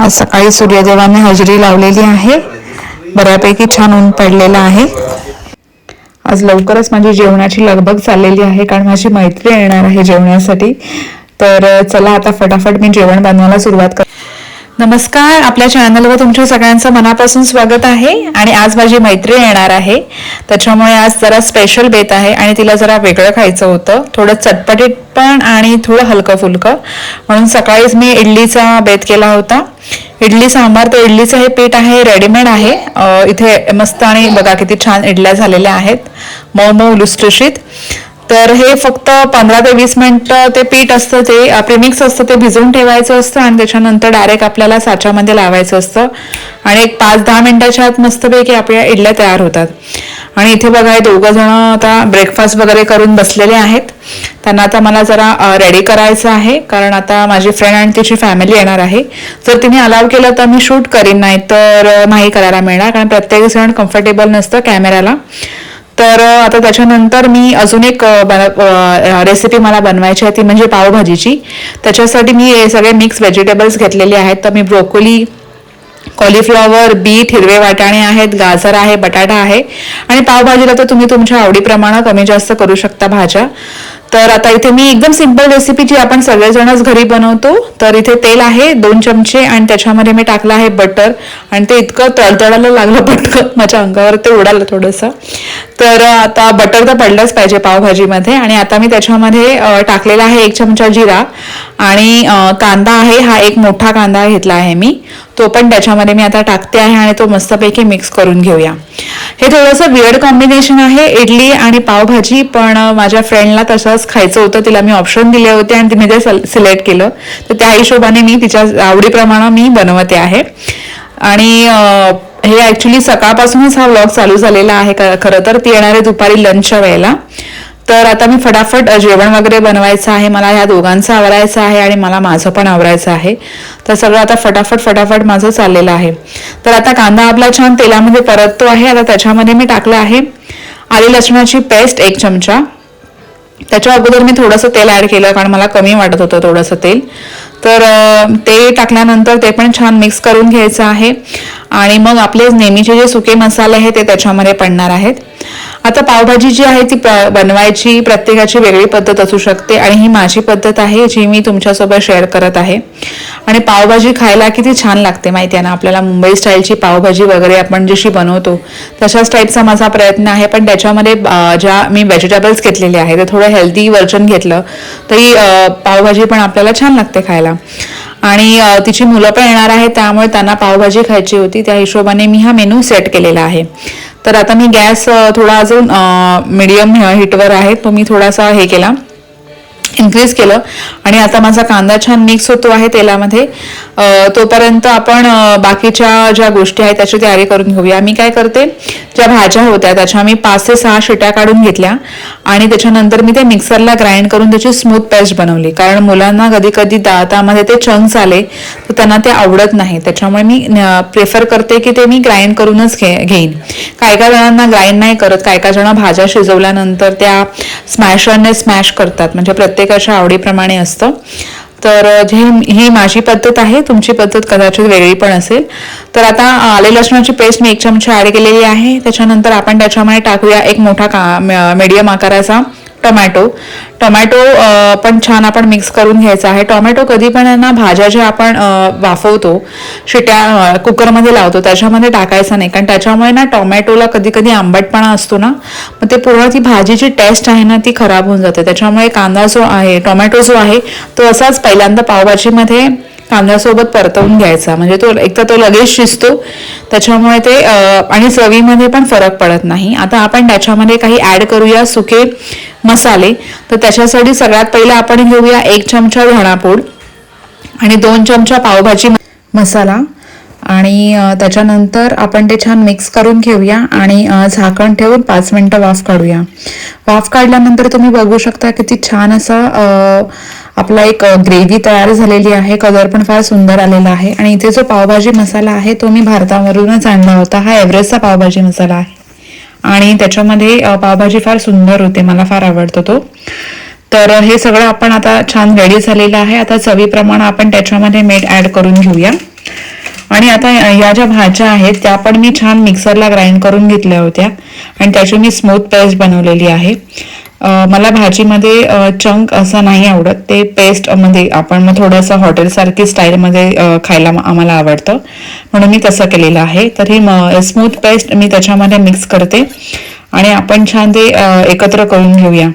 आज सकाळी सूर्यदेवाने हजेरी लावलेली आहे. बऱ्यापैकी छान ऊन पडलेलं आहे. आज लवकरच माझी जेवणाची लगबग चाललेली आहे कारण माझी मैत्री येणार आहे जेवणासाठी तर चला आता फटाफट मी जेवण बनवायला सुरुवात कर नमस्कार आपल्या चॅनलवर तुमच्या सगळ्यांचं मनापासून स्वागत आहे आणि आज माझी मैत्री येणार आहे. त्याच्यामुळे आज जरा स्पेशल बेत आहे आणि तिला जरा वेगळं खायचं होतं. थोडं चटपटीत पण आणि थोडं हलकं फुलकं म्हणून सकाळीच मी इडलीचा बेत केला होता. इडली सांबार तर इडलीचं हे पीठ आहे रेडीमेड आहे. इथे मस्त आणि बघा किती छान इडल्या झालेल्या आहेत. मऊ मऊ लुसलुशीत. तर हे फक्त पंधरा ते वीस मिनिटं ते पीठ असतं ते प्रिमिक्स असतं ते भिजवून ठेवायचं असतं आणि त्याच्यानंतर डायरेक्ट आपल्याला साच्यामध्ये लावायचं असतं. आणि एक पाच दहा मिनिटाच्या आत मस्तपैकी आपल्या इडल्या तयार होतात. आणि इथे बघा हे दोघं जण आता ब्रेकफास्ट वगैरे करून बसलेले आहेत. त्यांना आता मला जरा रेडी करायचं आहे. कारण आता माझी फ्रेंड आणि तिची फॅमिली येणार आहे. जर तिने अलाव केलं तर मी शूट करीन नाही तर नाही करायला मिळणार. कारण प्रत्येक जण कम्फर्टेबल नसतं कॅमेऱ्याला तर आता त्याच्यानंतर मी अजून एक रेसिपी मला बनवायची आहे ती म्हणजे पावभाजीची. त्याच्यासाठी मी हे सगळे मिक्स व्हेजिटेबल्स घेतलेले आहेत. तर मी ब्रोकोली कॉलीफ्लॉवर बीट हिरवे वाटाणे आहेत गाजर आहे बटाटा आहे. आणि पावभाजीला तर तुम्ही तुमच्या आवडीप्रमाणे कमी जास्त करू शकता भाज्या. तर आता इथे मी एकदम सिंपल रेसिपी जी आपण सगळेजणच घरी बनवतो तर इथे तेल आहे दोन चमचे आणि त्याच्यामध्ये मी टाकलं आहे बटर आणि ते इतकं तळतळायला लागलं पटकन. माझ्या अंगावर ते उडालं थोडंसं. तर आता बटर तर पडलंच पाहिजे पावभाजीमध्ये आणि आता मी त्याच्यामध्ये टाकलेला आहे एक चमचा जिरा आणि कांदा आहे हा एक मोठा कांदा घेतला आहे मी. तो पण त्याच्यामध्ये मी आता टाकते आहे आणि तो मस्तपैकी मिक्स करून घेऊया. हे थोडंसं विअर्ड कॉम्बिनेशन आहे इडली आणि पावभाजी पण माझ्या फ्रेंडला तसंच खायचं होतं तिला मी ऑप्शन दिले होते आणि तिने ते सिलेक्ट केलं. तर त्या हिशोबाने मी तिच्या आवडीप्रमाणे मी बनवते आहे. आणि हे ऍक्च्युली सकाळपासूनच हा व्लॉग चालू झालेला आहे. खरं तर ती येणार आहे दुपारी लंचच्या वेळेला. तर आता मी फटाफट जेवण वगैरे बनवायचं आहे. मला ह्या दोघांचं आवरायचं आहे आणि मला माझं पण आवरायचं आहे. तर सगळं आता फटाफट फटाफट माझं चाललेलं आहे. तर आता कांदा आपला छान तेलामध्ये परततो आहे. आता त्याच्यामध्ये मी टाकलं आहे आली लसणाची पेस्ट एक चमचा. त्याच्या अगोदर मी थोडंसं तेल ॲड केलं कारण मला कमी वाटत होतं थोडंसं तेल. तर ते टाकल्यानंतर ते पण छान मिक्स करून घ्यायचं आहे. आणि मग आपले नेहमीचे जे सुके मसाले आहेत ते त्याच्यामध्ये पडणार आहेत. आता पावभाजी जी आहे ती बनवायची प्रत्येकाची वेगळी पद्धत असू शकते आणि ही माझी पद्धत आहे जी मी तुमच्यासोबत शेअर करत आहे. आणि पावभाजी खायला किती छान लागते माहिती आहे ना? आपल्याला मुंबई स्टाईलची पावभाजी वगैरे आपण जशी बनवतो तशाच टाईपचा माझा प्रयत्न आहे. पण त्याच्यामध्ये ज्या मी व्हेजिटेबल्स घेतलेले आहे ते थोडं हेल्दी वर्जन घेतलं तरी पावभाजी पण आपल्याला छान लागते खायला. आणि तिची मुलं पण येणार आहेत त्यामुळे त्यांना पावभाजी खायची होती. त्या हिशोबाने मी हा मेनू सेट केलेला आहे. तर आता मी गॅस थोडा अजून मीडियम हिटवर आहे. तो मी थोडासा हे केला. इन्क्रीज केलं. आणि आता माझा कांदा छान मिक्स होतो आहे तेलामध्ये. तोपर्यंत आपण बाकीच्या ज्या गोष्टी आहेत त्याची तयारी करून घेऊया. मी काय करते ज्या भाज्या होत्या त्याच्या मी पाच ते सहा शिट्या काढून घेतल्या. आणि त्याच्यानंतर मी ते मिक्सरला ग्राइंड करून त्याची स्मूथ पेस्ट बनवली. कारण मुलांना कधी कधी दातामध्ये ते चंक्स आले तर त्यांना ते आवडत नाही. त्याच्यामुळे मी प्रेफर करते की ते मी ग्राइंड करूनच घे घेईन. काय काय जणांना ग्राइंड नाही करत. काय काय जण भाज्या शिजवल्यानंतर त्या स्मॅशरने स्मॅश करतात. म्हणजे प्रत्येक प्रत्येकाच्या आवडीप्रमाणे असतं. तर जी ही माझी पद्धत आहे तुमची पद्धत कदाचित वेगळी पण असेल. तर आता आले लसणाची पेस्ट मी एक चमचा ॲड केलेली आहे. त्याच्यानंतर आपण त्याच्यामध्ये टाकूया एक मोठा का मीडियम आकाराचा टोमॅटो. टोमॅटो पण छान आपण मिक्स करून घ्यायचा आहे. टोमॅटो कधी पण ना भाज्या ज्या आपण वाफवतो शिट्या कुकरमध्ये लावतो त्याच्यामध्ये टाकायचा नाही. कारण त्याच्यामुळे ना टोमॅटोला कधी कधी आंबटपणा असतो ना मग ते पूर्ण ती भाजीची टेस्ट आहे ना ती खराब होऊन जाते. त्याच्यामुळे कांदा जो आहे टोमॅटो जो आहे तो असाच पहिल्यांदा पावभाजीमध्ये कांद्यासोबत परतवून घ्यायचा. म्हणजे तो एक तर तो लगेच शिजतो. त्याच्यामुळे ते आणि चवीमध्ये पण फरक पडत नाही. आता आपण त्याच्यामध्ये काही ॲड करूया सुके मसाले. तर त्याच्यासाठी सगळ्यात पहिलं आपण घेऊया एक चमचा धणापूड आणि दोन चमचा पावभाजी मसाला. आणि त्याच्यानंतर आपण ते छान मिक्स करून घेऊया आणि झाकण ठेवून पाच मिनटं वाफ काढूया. वाफ काढल्यानंतर तुम्ही बघू शकता किती छान असा आपला एक ग्रेव्ही तयार झालेली आहे. कलर पण फार सुंदर आलेला आहे. आणि इथे जो पावभाजी मसाला आहे तो मी भारतावरूनच आणला होता. हा एव्हरेस्टचा पावभाजी मसाला आहे. आणि त्याच्यामध्ये पावभाजी फार सुंदर होते. मला फार आवडतो तो. तर हे सगळं आपण आता छान रेडी झालेलं आहे. आता चवीप्रमाणे आपण त्याच्यामध्ये मीठ ॲड करून घेऊया. आणि आता या ज्या भाज्या आहेत त्या पण मी छान मिक्सरला ग्राइंड करून घेतल्या होत्या. आणि त्याची मी स्मूथ पेस्ट बनवलेली आहे. मला भाजीमध्ये चंक असं नाही आवडत. ते पेस्टमध्ये आपण मग थोडंसं हॉटेलसारखी स्टाईलमध्ये खायला आम्हाला आवडतं. म्हणून मी तसं केलेलं आहे. तर ही स्मूथ पेस्ट मी त्याच्यामध्ये मिक्स करते. आणि आपण छान ते एकत्र करून घेऊया.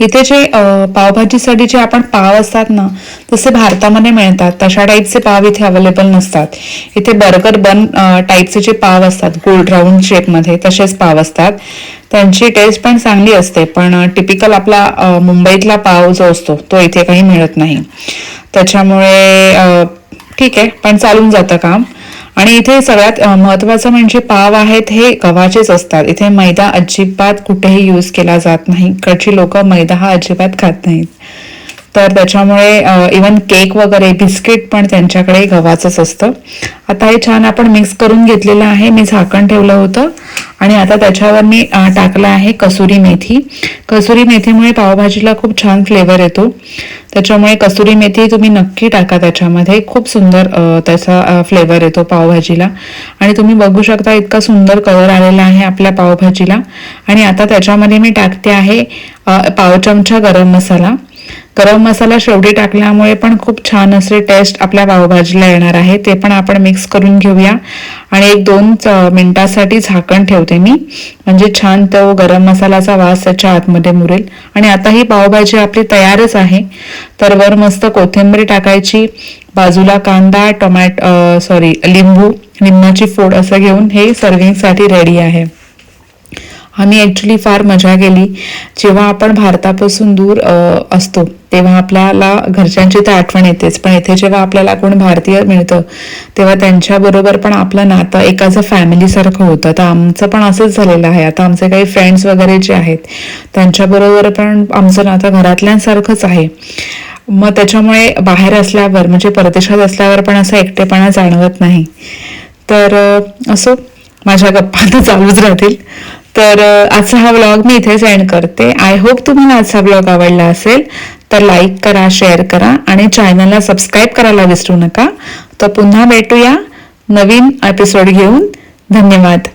इथे जे पावभाजीसाठी जे आपण पाव असतात ना तसे भारतामध्ये मिळतात. तशा टाईपचे पाव इथे अवेलेबल नसतात. इथे बर्गर बन टाईपचे जे पाव असतात गोल्ड राऊंड शेपमध्ये तसेच पाव असतात. त्यांची टेस्ट पण चांगली असते पण टिपिकल आपला मुंबईतला पाव जो असतो तो इथे काही मिळत नाही. त्याच्यामुळे ठीक आहे पण चालून जातं काम. आणि इथे सगळ्यात महत्वाचं म्हणजे पाव आहेत हे गव्हाचेच असतात. इथे मैदा अजिबात कुठेही यूज केला जात नाही. इकडची लोक मैदा हा अजिबात खात नाहीत. तर त्याच्यामुळे इवन केक वगैरे बिस्किट पण त्यांच्याकडे गव्हाचंच असतं. आता हे छान आपण मिक्स करून घेतलेलं आहे. मी झाकण ठेवलं होतं आणि आता त्याच्यावर मी टाकलं आहे कसुरी मेथी. कसुरी मेथीमुळे पावभाजीला खूप छान फ्लेवर येतो. त्याच्यामुळे कसुरी मेथी तुम्ही नक्की टाका त्याच्यामध्ये. खूप सुंदर त्याचा फ्लेवर येतो पावभाजीला. आणि तुम्ही बघू शकता इतका सुंदर कलर आलेला आहे आपल्या पावभाजीला. आणि आता त्याच्यामध्ये मी टाकते आहे पाव चमचा गरम मसाला. गरम मसाला शेवटी टाकल्यामुळे पण खूप छान असे टेस्ट आपल्या पावभाजीला येणार आहे. ते पण आपण मिक्स करून घेऊया. आणि एक दोन मिनटासाठी मिनिटासाठी झाकण ठेवते मी. म्हणजे छान तो गरम मसाल्याचा वास त्याच्या आतमध्ये मुरेल. आणि आता ही पावभाजी आपली तयारच आहे. तर वर मस्त कोथिंबीर टाकायची. बाजूला कांदा टोमॅट सॉरी लिंबू लिंबाची फोड असं घेऊन हे सर्विंगसाठी रेडी आहे. आम्ही ॲक्च्युली फार मजा केली. जेव्हा आपण भारतापासून दूर असतो तेव्हा आपल्याला घरच्यांची तर आठवण येतेच. पण इथे जेव्हा आपल्याला कोण भारतीय मिळतं तेव्हा त्यांच्याबरोबर पण आपलं नातं एकाचं फॅमिलीसारखं होतं. तर आमचं पण असंच झालेलं आहे. आता आमचे काही फ्रेंड्स वगैरे जे आहेत त्यांच्याबरोबर पण आमचं नातं घरातल्यांसारखंच आहे. मग त्याच्यामुळे बाहेर असल्यावर म्हणजे परदेशात असल्यावर पण असं एकटेपणा जाणवत नाही. तर असो. माझ्या गप्पा तर चालूच राहतील. तर आजचा हा ब्लॉग मी इथेच एंड करते. आय होप तुम्हाला आजचा ब्लॉग आवडला असेल तर लाईक करा शेअर करा आणि चॅनलला सबस्क्राईब करायला विसरू नका. तर पुन्हा भेटूया नवीन एपिसोड घेऊन. धन्यवाद.